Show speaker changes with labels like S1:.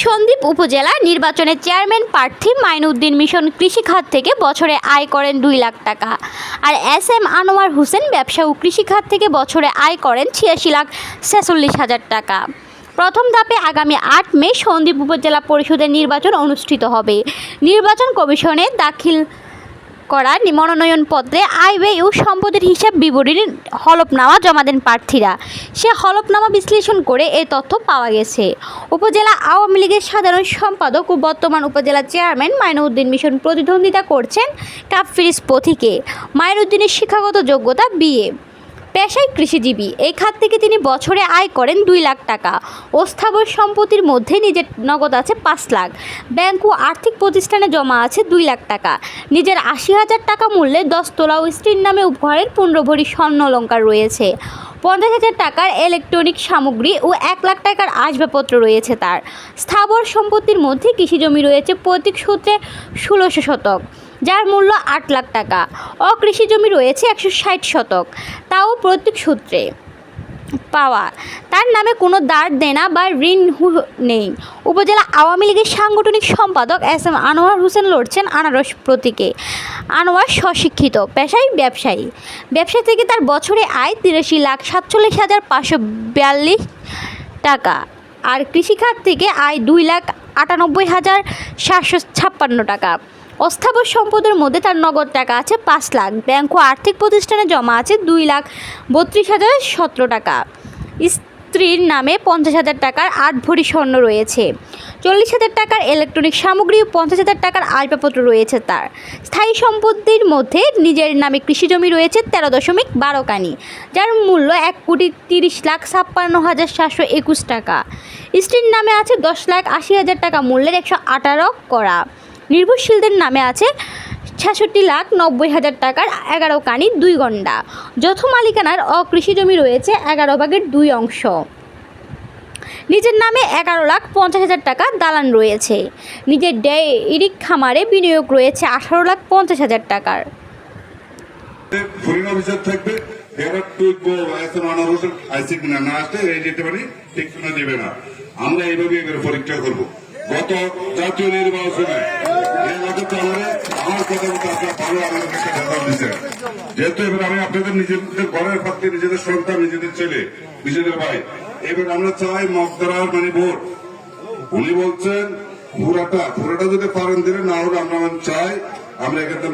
S1: সন্দ্বীপ উপজেলা নির্বাচনে চেয়ারম্যান প্রার্থী মাইনুদ্দিন মিশন কৃষিখাত থেকে বছরে আয় করেন দুই লাখ টাকা। আর এস এম আনোয়ার হোসেন ব্যবসা ও কৃষিখাত থেকে বছরে আয় করেন ছিয়াশি লাখ ছেচল্লিশ হাজার টাকা। প্রথম ধাপে আগামী আট মে সন্দ্বীপ উপজেলা পরিষদের নির্বাচন অনুষ্ঠিত হবে। নির্বাচন কমিশনে দাখিল করা মনোনয়ন পত্রে আয় ব্যয় ও সম্পদের হিসাব বিবরণী হলফনামা জমা দেন প্রার্থীরা। সে হলফনামা বিশ্লেষণ করে এ তথ্য পাওয়া গেছে। উপজেলা আওয়ামী লীগের সাধারণ সম্পাদক ও বর্তমান উপজেলা চেয়ারম্যান মাইনউদ্দিন মিশন প্রতিদ্বন্দ্বিতা করছেন কাপফিরিস পথিকে মাইনউদ্দিনের শিক্ষাগত যোগ্যতা বিএ। পেশায় কৃষিজীবী। এই খাত থেকে তিনি বছরে আয় করেন দুই লাখ টাকা। ও স্থাবর সম্পত্তির মধ্যে নিজের নগদ আছে পাঁচ লাখ। ব্যাংক ও আর্থিক প্রতিষ্ঠানে জমা আছে দুই লাখ টাকা। নিজের আশি হাজার টাকা মূল্যে দশ তোলা ও স্ত্রীর নামে উপহারের পনেরো ভরি স্বর্ণ রয়েছে। পঞ্চাশ হাজার টাকার ইলেকট্রনিক সামগ্রী ও এক লাখ টাকার আসবাবপত্র রয়েছে তার। স্থাবর সম্পত্তির মধ্যে কৃষিজমি রয়েছে পৈতৃক সূত্রে ষোলোশো শতক। যার মূল্য আট লাখ টাকা। অকৃষি জমি রয়েছে একশো ষাট শতক। তাও প্রত্যেক সূত্রে। পাওয়া। তার নামে কোনো দাঁড় দেনা বা ঋণ নেই। উপজেলা আওয়ামী লীগের সাংগঠনিক সম্পাদক এস এম আনোয়ার হোসেন লড়ছেন আনারস প্রতীকে। আনোয়ার স্বশিক্ষিত, পেশায় ব্যবসায়ী। ব্যবসা থেকে তার বছরে আয় তিরাশি লাখ সাতচল্লিশ হাজার পাঁচশো বিয়াল্লিশ টাকা। আর কৃষিখাত থেকে আয় দুই লাখ আটানব্বই হাজার সাতশো ছাপ্পান্ন টাকা। অস্থাবর সম্পদের মধ্যে তার নগদ টাকা আছে পাঁচ লাখ। ব্যাংক ও আর্থিক প্রতিষ্ঠানে জমা আছে দুই লাখ বত্রিশ হাজার সতেরো টাকা। স্ত্রীর নামে পঞ্চাশ হাজার টাকার আট ভরি স্বর্ণ রয়েছে। চল্লিশ হাজার টাকার ইলেকট্রনিক সামগ্রী ও পঞ্চাশ হাজার টাকার আসবাবপত্র রয়েছে তার। স্থায়ী সম্পত্তির মধ্যে নিজের নামে কৃষিজমি রয়েছে তেরো দশমিক বারো কানি, যার মূল্য এক কোটি তিরিশ লাখ ছাপ্পান্ন হাজার সাতশো একুশ টাকা। স্ত্রীর নামে আছে দশ লাখ আশি হাজার টাকা মূল্যের একশো আঠারো করা। নির্ভরশীলদের নামে আছে ছেষট্টি লাখ নব্বই হাজার টাকার এগারো কানি দুই গন্ডা। যৌথ মালিকানার অকৃষি জমি রয়েছে এগারো ভাগের দুই অংশ। নিজের নামে এগারো লাখ পঞ্চাশ হাজার টাকা দালান রয়েছে। নিজের ডেইরি খামারে বিনিয়োগ রয়েছে আঠারো লাখ পঞ্চাশ হাজার টাকার।
S2: আমরা এইভাবে পরীক্ষা করব। গত জাতীয় নির্বাচনে আমার কথা মতো আপনার ভালো কথা দিচ্ছেন যেহেতু এবার আমি আপনাদের নিজেদের ঘরের পক্ষে নিজেদের সন্তান, নিজেদের ছেলে নিজেদের ভাই, এবার আমরা চাই মগদার মানে ভোট উনি বলছেন ঘোরাটা ঘোরাটা যদি পারেন দিলে, না হলে আমরা চাই আমরা এখানে